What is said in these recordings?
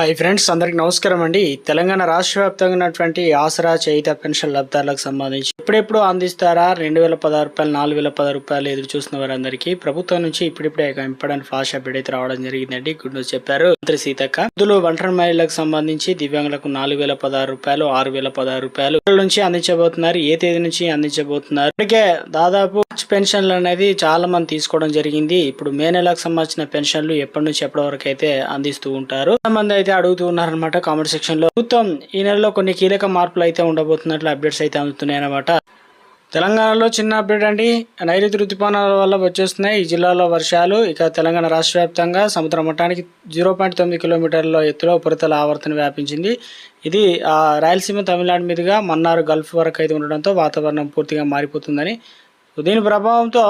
Hi friends అందరికి నమస్కారం అండి. తెలంగాణ రాష్ట్ర వ్యాప్తంగా ఉన్నటువంటి ఆసరా చేయిత పెన్షన్ లబ్ధాలకు సంబంధించి ఎప్పుడెప్పుడు అందిస్తారా? రెండు వేల పదహారు రూపాయలు నాలుగు వేల పదహారు రూపాయలు ఎదురు చూస్తున్న వారందరికీ ప్రభుత్వం నుంచి ఇప్పుడిప్పుడే ఇంపార్టెంట్ ఫాస్ట్ అప్డేట్ అయితే రావడం జరిగిందండి. గుడ్ న్యూస్ చెప్పారు. మంత్రి సీతక్క ఇందులో ఒంటరి మహిళలకు సంబంధించి దివ్యాంగులకు నాలుగు వేల పదహారు రూపాయలు ఆరు వేల పదహారు రూపాయలు నుంచి అందించబోతున్నారు. ఏ తేదీ నుంచి అందించబోతున్నారు? ఇప్పటికే దాదాపు పెన్షన్లు అనేది చాలామంది తీసుకోవడం జరిగింది. ఇప్పుడు మే నెలకు సంబంధించిన పెన్షన్లు ఎప్పటి నుంచి ఎప్పటి వరకు అయితే అందిస్తూ ఉంటారు? మంది అయితే అడుగుతూ ఉన్నారనమాట కామెంట్ సెక్షన్లో. ప్రభుత్వం ఈ నెలలో కొన్ని కీలక మార్పులు అయితే ఉండబోతున్నట్లు అప్డేట్స్ అయితే అందుతున్నాయి అనమాట తెలంగాణలో చిన్న అప్డేట్ అండి. నైరుతి రుతుపవనాల వల్ల వచ్చేస్తున్నాయి. ఈ జిల్లాలో వర్షాలు ఇక తెలంగాణ రాష్ట్ర వ్యాప్తంగా సముద్ర మట్టానికి జీరో పాయింట్ తొమ్మిది కిలోమీటర్ల ఎత్తులో ఉపరితల ఆవర్తన వ్యాపించింది. ఇది ఆ, రాయలసీమ తమిళనాడు మీదుగా మన్నార్ గల్ఫ్ వరకు అయితే ఉండడంతో వాతావరణం పూర్తిగా మారిపోతుందని సో దీని ప్రభావంతో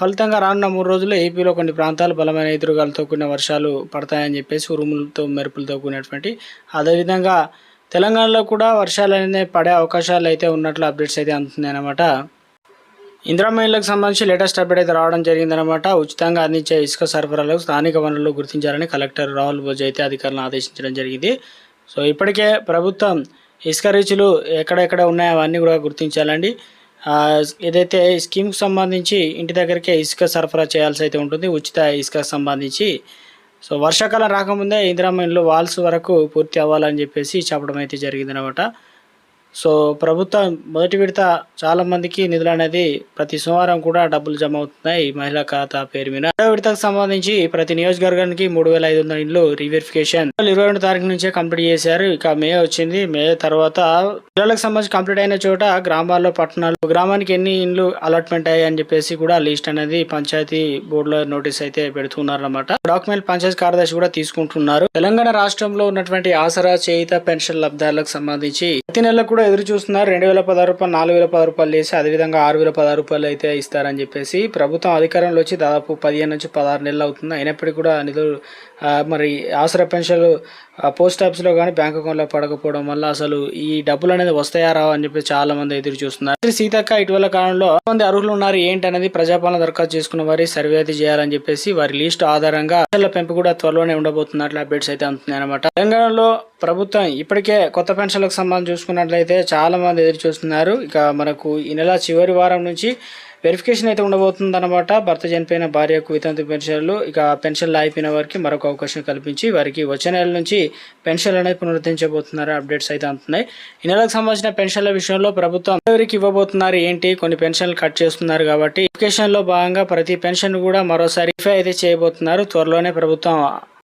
ఫలితంగా రానున్న మూడు రోజుల్లో ఏపీలో కొన్ని ప్రాంతాలు బలమైన ఎదురుగాలతో కూడిన వర్షాలు పడతాయని చెప్పేసి ఉరుములతో మెరుపులతో కూడినటువంటి అదేవిధంగా తెలంగాణలో కూడా వర్షాలు అనేది పడే అవకాశాలు అయితే ఉన్నట్లు అప్డేట్స్ అయితే అందుతున్నాయి అనమాట ఇందిరా మహిళలకు సంబంధించి లేటెస్ట్ అప్డేట్ అయితే రావడం జరిగిందనమాట ఉచితంగా అందించే ఇసుక సరఫరాలకు స్థానిక వనరులు గుర్తించాలని కలెక్టర్ రాహుల్ బోజ్ అయితే అధికారులను ఆదేశించడం జరిగింది. సో ఇప్పటికే ప్రభుత్వం ఇసుక రీచులు ఎక్కడెక్కడ ఉన్నాయో అవన్నీ కూడా గుర్తించాలండి. ఏదైతే ఈ స్కీమ్కి సంబంధించి ఇంటి దగ్గరికే ఇసుక సరఫరా చేయాల్సి అయితే ఉంటుంది ఉచిత ఇసుక సంబంధించి. సో వర్షాకాలం రాకముందే ఇందిరామ ఇండ్లు వాల్స్ వరకు పూర్తి అవ్వాలని చెప్పేసి చెప్పడం అయితే జరిగిందనమాట సో ప్రభుత్వం మొదటి విడత చాలా మందికి నిధులు అనేది ప్రతి సోమవారం కూడా డబ్బులు జమ అవుతున్నాయి మహిళా ఖాతా పేరు మీద. రెండవ విడతకు సంబంధించి ప్రతి నియోజకవర్గానికి మూడు వేల ఐదు వందల ఇండ్లు రీవెరిఫికేషన్ ఇరవై రెండు తారీఖు నుంచే కంప్లీట్ చేశారు. ఇక మే వచ్చింది. మే తర్వాత జిల్లాలకు సంబంధించి కంప్లీట్ అయిన చోట గ్రామాల్లో పట్టణాలు గ్రామానికి ఎన్ని ఇండ్లు అలాట్మెంట్ అయ్యాయి అని చెప్పేసి కూడా లిస్ట్ అనేది పంచాయతీ బోర్డులో నోటీస్ అయితే పెడుతున్నారు అనమాట డాక్యుమెంట్ పంచాయతీ కార్యదర్శి కూడా తీసుకుంటున్నారు. తెలంగాణ రాష్ట్రంలో ఉన్నటువంటి ఆసరా చేయిత పెన్షన్ లబ్ధాలకు సంబంధించి ప్రతి నెల కూడా ఎదురు చూస్తున్నారు రెండు వేల పదహారు రూపాయలు నాలుగు వేల పది రూపాయలు చేసి అదేవిధంగా ఆరు వేల పదహారు రూపాయలు అయితే ఇస్తారని చెప్పేసి ప్రభుత్వం అధికారంలో వచ్చి దాదాపు పదిహేను నుంచి పదహారు నెలలు అవుతుంది. అయినప్పటికీ కూడా నిధులు మరి ఆసరా పెన్షన్లు పోస్ట్ ఆఫీస్లో కానీ బ్యాంక్ అకౌంట్లో పడకపోవడం వల్ల అసలు ఈ డబ్బులు అనేది వస్తాయా రావా అని చెప్పి చాలా మంది ఎదురు చూస్తున్నారు. సీతక్క ఇటీవల కాలంలో మంది అర్హులు ఉన్నారు. ఏంటి అనేది ప్రజాపాలన దరఖాస్తు చేసుకున్న వారి సర్వే అయితే చేయాలని చెప్పేసి వారి లిస్ట్ ఆధారంగా పెన్షన్ల పెంపు కూడా త్వరలోనే ఉండబోతున్నట్లు అప్డేట్స్ అయితే అందుతున్నాయి అనమాట తెలంగాణలో ప్రభుత్వం ఇప్పటికే కొత్త పెన్షన్లకు సంబంధించి చూసుకున్నట్లయితే చాలా మంది ఎదురు చూస్తున్నారు. ఇక మనకు ఈ నెల చివరి వారం నుంచి వెరిఫికేషన్ అయితే ఉండబోతుంది అనమాట భర్త చనిపోయిన భార్యకు వితంతు పెన్షన్లు ఇక పెన్షన్లు అయిపోయిన వారికి మరొక అవకాశం కల్పించి వారికి వచ్చే నెల నుంచి పెన్షన్లు అనేది పునరుద్ధరించబోతున్నారు అప్డేట్స్ అయితే అందుతున్నాయి ఈ నెలకు సంబంధించిన పెన్షన్ల విషయంలో ప్రభుత్వం ఎవరికి ఇవ్వబోతున్నారు ఏంటి? కొన్ని పెన్షన్లు కట్ చేస్తున్నారు కాబట్టి వెరిఫికేషన్లో భాగంగా ప్రతి పెన్షన్ కూడా మరోసారి వెరిఫై అయితే చేయబోతున్నారు. త్వరలోనే ప్రభుత్వం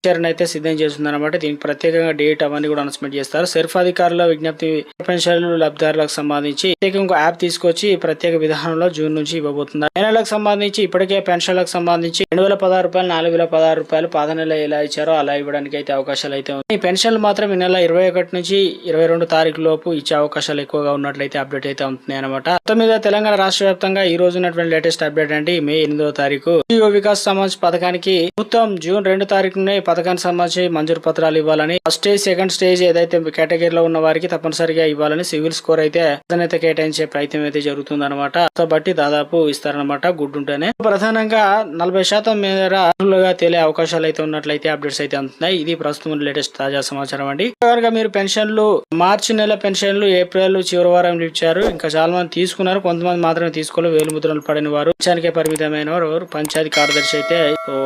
ఆచరణ అయితే సిద్ధం చేస్తుంది అనమాట దీనికి ప్రత్యేకంగా డేట్ అవన్నీ కూడా అనౌన్స్మెంట్ చేస్తారు. సెర్ఫ్ అధికారుల విజ్ఞప్తి పెన్షన్లు లబ్ధిదారులకు సంబంధించి ప్రత్యేకంగా యాప్ తీసుకొచ్చి ప్రత్యేక విధానంలో జూన్ నుంచి ఇవ్వబోతున్నారు. ఈ నెలకు సంబంధించి ఇప్పటికే పెన్షన్లకు సంబంధించి రెండు వేల పదహారు రూపాయలు నాలుగు వేల పదహారు రూపాయలు పాత నెల ఎలా ఇచ్చారో అలా ఇవ్వడానికి అయితే అవకాశాలు అయితే ఉన్నాయి. ఈ పెన్షన్లు మాత్రం ఈ నెల ఇరవై ఒకటి నుంచి ఇరవై రెండు తారీఖు లోపు ఇచ్చే అవకాశాలు ఎక్కువగా ఉన్నట్లయితే అప్డేట్ అయితే అవుతున్నాయి అనమాట మొత్తం మీద తెలంగాణ రాష్ట్ర వ్యాప్తంగా ఈ రోజు ఉన్నటువంటి లేటెస్ట్ అప్డేట్ అంటే మే ఎనిమిదో తారీఖు. యువ వికాస్ సంబంధించి పథకానికి మొత్తం జూన్ రెండు తారీఖునే పథకానికి సంబంధించి మంజూరు పత్రాలు ఇవ్వాలని ఫస్ట్ స్టేజ్ సెకండ్ స్టేజ్ ఏదైతే కేటగిరీలో ఉన్న వారికి తప్పనిసరిగా ఇవ్వాలని సివిల్ స్కోర్ అయితే ప్రాధాన్యత కేటాయించే ప్రయత్నం అయితే జరుగుతుంది అనమాట బట్టి దాదాపు ఇస్తారనమాట గుడ్ ఉంటేనే ప్రధానంగా నలభై శాతం మేర అర్హులుగా తేలే అవకాశాలు అయితే ఉన్నట్లయితే అప్డేట్స్ అయితే అందుతున్నాయి. ఇది ప్రస్తుతం లేటెస్ట్ తాజా సమాచారం అండి. కనుక మీరు పెన్షన్లు మార్చి నెల పెన్షన్లు ఏప్రిల్ చివరి వారం ఇచ్చారు. ఇంకా చాలా మంది తీసుకున్నారు. కొంతమంది మాత్రమే తీసుకోలేదు. వేలు ముద్రలు పడిన వారు. పరిమితమైన వారు. పంచాయతీ కార్యదర్శి అయితే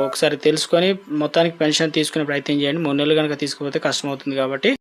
ఒకసారి తెలుసుకొని మొత్తానికి పెన్షన్ తీసుకునే ప్రయత్నం చేయండి. మూడు నెలలు కనుక తీసుకుపోతే కష్టం అవుతుంది కాబట్టి